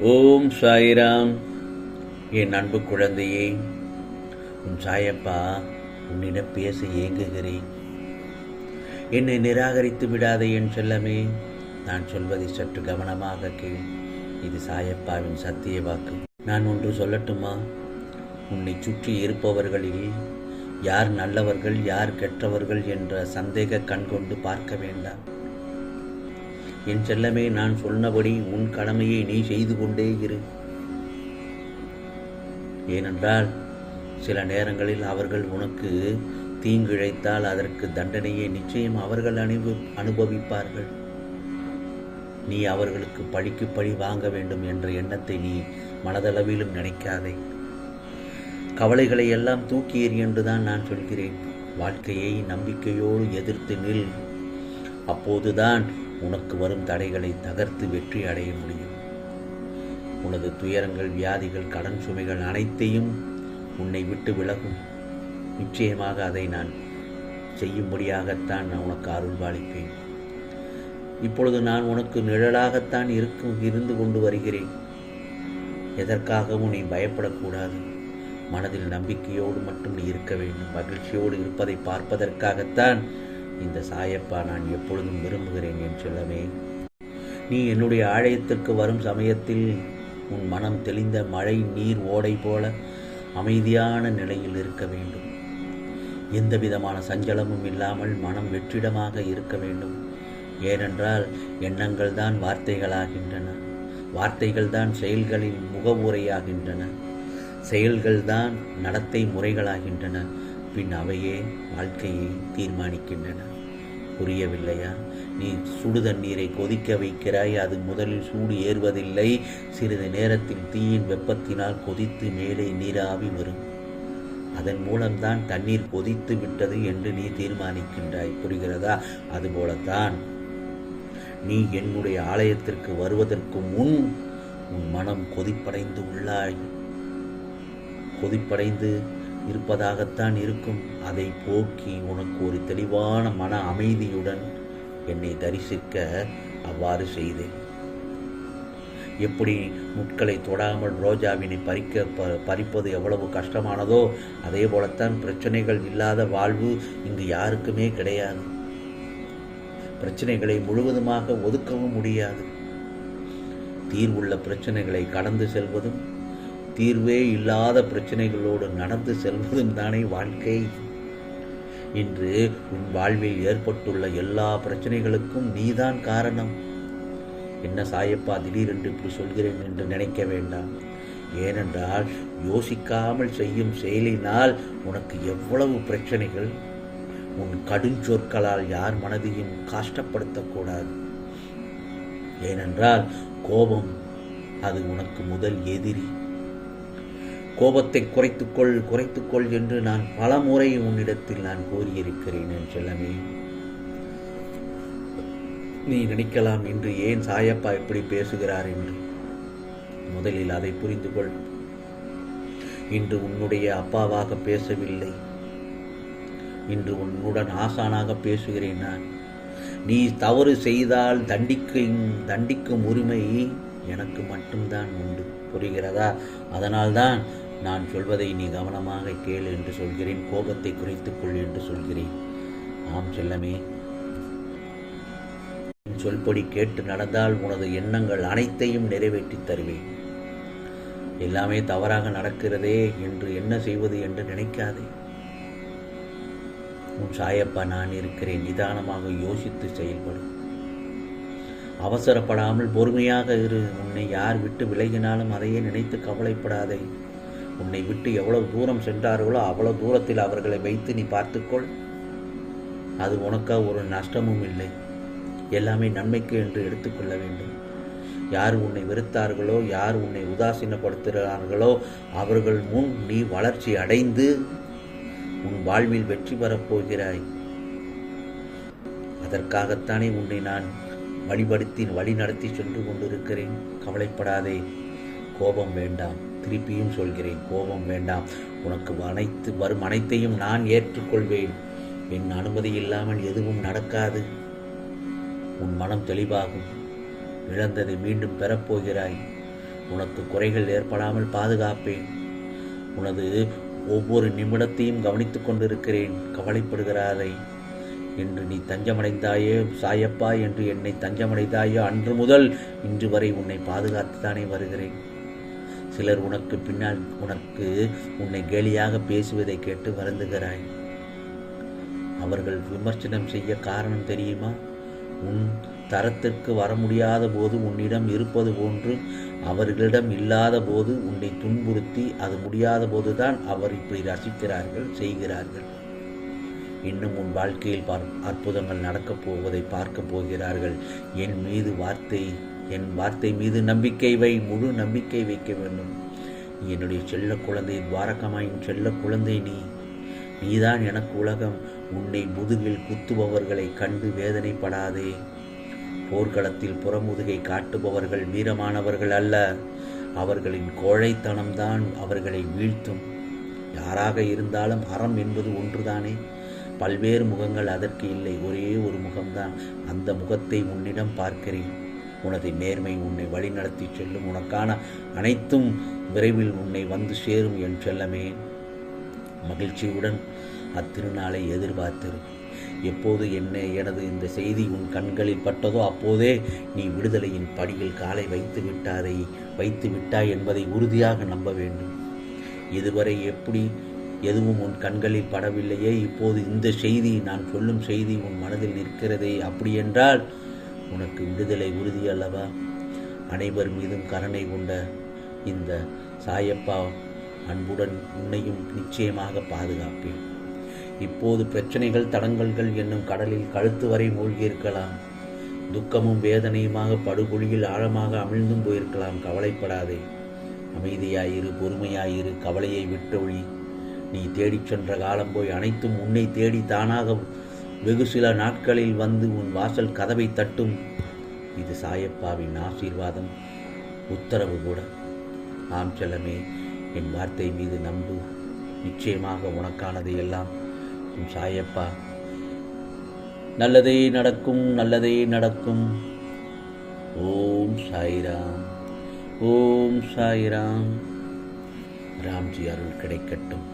ஓம் சாய்ராம். என் அன்பு குழந்தையே உன் சாயப்பா உன்னிடம் பேச ஏங்குகிறேன். என்னை நிராகரித்து விடாதே என் செல்லமே நான் சொல்வதை சற்று கவனமாக கேள். இது சாயப்பாவின் சத்திய வாக்கு. நான் ஒன்று சொல்லட்டுமா? உன்னை சுற்றி இருப்பவர்களில் யார் நல்லவர்கள் யார் கெட்டவர்கள் என்ற சந்தேக கண்கொண்டு பார்க்க வேண்டாம். என் செல்லமே நான் சொன்னபடி உன் கடமையை நீ செய்து கொண்டே இரு. ஏனென்றால் சில நேரங்களில் அவர்கள் உனக்கு தீங்கிழைத்தால் அதற்கு தண்டனையை நிச்சயம் அவர்கள் அனுபவி அனுபவிப்பார்கள். நீ அவர்களுக்கு பழிக்கு பழி வாங்க வேண்டும் என்ற எண்ணத்தை நீ மனதளவிலும் நினைக்காதே. கவலைகளை எல்லாம் தூக்கி எறி என்றுதான் நான் சொல்கிறேன். வாழ்க்கையை நம்பிக்கையோடு எதிர்த்து நில். அப்போதுதான் உனக்கு வரும் தடைகளை தகர்த்து வெற்றி அடைய முடியும். உனது துயரங்கள் வியாதிகள் கடன் சுமைகள் அனைத்தையும் உன்னை விட்டு விலகும். நிச்சயமாக அதை நான் செய்யும்படியாகத்தான் நான் உனக்கு அருள்பாலிப்பேன். இப்பொழுது நான் உனக்கு நிழலாகத்தான் இருக்கும் இருந்து கொண்டு வருகிறேன். எதற்காகவும் நீ பயப்படக்கூடாது. மனதில் நம்பிக்கையோடு மட்டும் நீ இருக்க வேண்டும். மகிழ்ச்சியோடு இருப்பதை பார்ப்பதற்காகத்தான் இந்த சாயப்பா நான் எப்பொழுதும் விரும்புகிறேன் என் செல்லமே நீ என்னுடைய ஆலயத்திற்கு வரும் சமயத்தில் உன் மனம் தெளிந்த மழை நீர் ஓடை போல அமைதியான நிலையில் இருக்க வேண்டும். எந்த விதமான சஞ்சலமும் இல்லாமல் மனம் வெற்றிடமாக இருக்க வேண்டும். ஏனென்றால் எண்ணங்கள் தான் வார்த்தைகளாகின்றன. வார்த்தைகள் தான் செயல்களின் முகவுரையாகின்றன. செயல்கள் தான் நடத்தை முறைகளாகின்றன. பின் அவையே வாழ்க்கையை தீர்மானிக்கின்றன. புரியவில்லையா? நீ சுடு தண்ணீரை கொதிக்க வைக்கிறாய் அது முதலில் சூடு ஏறுவதில்லை. சிறிது நேரத்தில் தீயின் வெப்பத்தினால் கொதித்து மேலே நீராவி வரும். அதன் மூலம்தான் தண்ணீர் கொதித்து விட்டது என்று நீ தீர்மானிக்கின்றாய். புரிகிறதா? அதுபோலத்தான் நீ என்னுடைய ஆலயத்திற்கு வருவதற்கு முன் உன் மனம் கொதிப்படைந்து உள்ளாய். கொதிப்படைந்து இருப்பதாகத்தான் இருக்கும். அதை போக்கி உனக்கு ஒரு தெளிவான மன அமைதியுடன் என்னை தரிசிக்க அவ்வாறு செய்தேன். எப்படி முட்களை தொடாமல் ரோஜாவினை பறிக்க ப பறிப்பது எவ்வளவு கஷ்டமானதோ அதே போலத்தான் பிரச்சனைகள் இல்லாத வாழ்வு இங்கு யாருக்குமே கிடையாது. பிரச்சனைகளை முழுவதுமாக ஒதுக்கவும் முடியாது. தீர்வுள்ள பிரச்சனைகளை கடந்து செல்வதும் தீர்வே இல்லாத பிரச்சனைகளோடு நடந்து செல்வதும் தானே வாழ்க்கை. இன்று உன் வாழ்வில் ஏற்பட்டுள்ள எல்லா பிரச்சனைகளுக்கும் நீதான் காரணம். என்ன சாயப்பா திடீரென்று இப்படி சொல்கிறேன் என்று நினைக்க வேண்டாம். ஏனென்றால் யோசிக்காமல் செய்யும் செயலினால் உனக்கு எவ்வளவு பிரச்சனைகள்? உன் கடுஞ்சொற்களால் யார் மனதையும் காஷ்டப்படுத்தக்கூடாது. ஏனென்றால் கோபம் அது உனக்கு முதல் எதிரி. கோபத்தை குறைத்துக்கொள் குறைத்துக்கொள் என்று நான் பல முறை உன்னிடத்தில் நான் கூறியிருக்கிறேன் என் செல்லமே. நீ நினைக்கலாம் இன்று ஏன் சாயப்பா எப்படி பேசுகிறார் என்று. முதலில் அதை புரிந்து கொள் இன்று உன்னுடைய அப்பாவாக பேசவில்லை. இன்று உன்னுடன் ஆசானாக பேசுகிறேன் நான். நீ தவறு செய்தால் தண்டிக்கும் தண்டிக்கும் உரிமை எனக்கு மட்டும்தான் உண்டு. புரிகிறதா? அதனால்தான் நான் சொல்வதை நீ கவனமாக கேள் என்று சொல்கிறேன் கோபத்தை குறைத்துக்கொள் என்று சொல்கிறேன். ஆம் செல்லமே. சொல்படி கேட்டு நடந்தால் உனது எண்ணங்கள் அனைத்தையும் நிறைவேற்றி தருவேன். எல்லாமே தவறாக நடக்கிறதே என்று என்ன செய்வது என்று நினைக்காதே. உன் சாயப்பா நான் இருக்கிறேன். நிதானமாக யோசித்து செயல்படும் அவசரப்படாமல் பொறுமையாக இரு. உன்னை யார் விட்டு விலகினாலும் அதையே நினைத்து கவலைப்படாதே. உன்னை விட்டு எவ்வளவு தூரம் சென்றார்களோ அவ்வளவு தூரத்தில் அவர்களை வைத்து நீ பார்த்துக்கொள். அது உனக்கா ஒரு நஷ்டமும் இல்லை. எல்லாமே நன்மைக்கு என்று எடுத்துக்கொள்ள வேண்டும். யார் உன்னை வெறுத்தார்களோ யார் உன்னை உதாசீனப்படுத்துகிறார்களோ அவர்கள் முன் நீ வளர்ச்சி அடைந்து உன் வாழ்வில் வெற்றி பெறப் போகிறாய். அதற்காகத்தானே உன்னை நான் வழிபடுத்தி வழி நடத்தி சென்று கொண்டிருக்கிறேன். கவலைப்படாதே. கோபம் வேண்டாம். திருப்பியும் சொல்கிறேன் கோபம் வேண்டாம். உனக்கு அனைத்து வரும் அனைத்தையும் நான் ஏற்றுக்கொள்வேன். என் அனுமதி இல்லாமல் எதுவும் நடக்காது. உன் மனம் தெளிவாகும். இழந்ததை மீண்டும் பெறப்போகிறாய். உனக்கு குறைகள் ஏற்படாமல் பாதுகாப்பேன். உனது ஒவ்வொரு நிமிடத்தையும் கவனித்துக் கொண்டிருக்கிறேன். கவலைப்படுகிறாரை என்று நீ தஞ்சமடைந்தாயே சாயப்பா என்று என்னை தஞ்சமடைந்தாயோ அன்று முதல் இன்று வரை உன்னை பாதுகாத்துத்தானே வருகிறேன். சிலர் உனக்கு பின்னால் உனக்கு உன்னை கேலியாக பேசுவதை கேட்டு வருந்துகிறாய். அவர்கள் விமர்சனம் செய்ய காரணம் தெரியுமா? உன் தரத்திற்கு வர முடியாத போது உன்னிடம் இருப்பது போன்று அவர்களிடம் இல்லாத போது உன்னை துன்புறுத்தி அது முடியாத போதுதான் அவர் இப்படி ரசிக்கிறார்கள் செய்கிறார்கள். இன்னும் உன் வாழ்க்கையில் பார் அற்புதங்கள் நடக்கப் போவதை பார்க்க போகிறார்கள். என் மீது வார்த்தை என் வார்த்தை மீது நம்பிக்கை வை முழு நம்பிக்கை வைக்க வேண்டும். என்னுடைய செல்ல குழந்தை துவாரகமாயின் செல்ல குழந்தை நீ. நீதான் எனக்கு உலகம். உன்னை முதுகில் குத்துபவர்களை கண்டு வேதனைப்படாதே. போர்க்களத்தில் புறமுதுகை காட்டுபவர்கள் வீரமானவர்கள் அல்ல. அவர்களின் கோழைத்தனம்தான் அவர்களை வீழ்த்தும். யாராக இருந்தாலும் அறம் என்பது ஒன்றுதானே. பல்வேறு முகங்கள் அதற்கு இல்லை ஒரே ஒரு முகம்தான். அந்த முகத்தை உன்னிடம் பார்க்கிறேன். உனது நேர்மை உன்னை வழிநடத்தி செல்லும். உனக்கான அனைத்தும் விரைவில் உன்னை வந்து சேரும் என் செல்லமே. மகிழ்ச்சியுடன் அத்திருநாளை எதிர்பார்த்திரு. எப்போது என்ன எனது இந்த செய்தி உன் கண்களில் பட்டதோ அப்போதே நீ விடுதலையின் படியில் காலை வைத்து விட்டாரை வைத்து விட்டாய் என்பதை உறுதியாக நம்ப வேண்டும். இதுவரை எப்படி எதுவும் உன் கண்களில் படவில்லையே இப்போது இந்த செய்தி நான் சொல்லும் செய்தி உன் மனதில் நிற்கிறதே. அப்படியென்றால் உனக்கு விடுதலை உறுதி அல்லவா? அனைவர் மீதும் கருணை கொண்ட இந்த சாயப்பா அன்புடன் உன்னையும் நிச்சயமாக பாதுகாப்பேன். இப்போது பிரச்சனைகள் தடங்கல்கள் என்னும் கடலில் கழுத்து வரை மூழ்கியிருக்கலாம். துக்கமும் வேதனையுமாக படுகொழியில் ஆழமாக அமிழ்ந்தும் போயிருக்கலாம். கவலைப்படாதே. அமைதியாயிரு பொறுமையாயிரு கவலையை விட்டொழி. நீ தேடிச் சென்ற காலம் போய் அனைத்தும் உன்னை தேடி தானாக வெகு சில நாட்களில் வந்து உன் வாசல் கதவை தட்டும். இது சாயப்பாவின் ஆசீர்வாதம். உத்தரவு கூட. ஆம் செல்லமே என் வார்த்தை மீது நம்பு. நிச்சயமாக உனக்கானது எல்லாம். உன் சாயப்பா நல்லதே நடக்கும் நல்லதே நடக்கும். ஓம் சாய்ராம் ஓம் சாய்ராம். ராம்ஜி அருள் கிடைக்கட்டும்.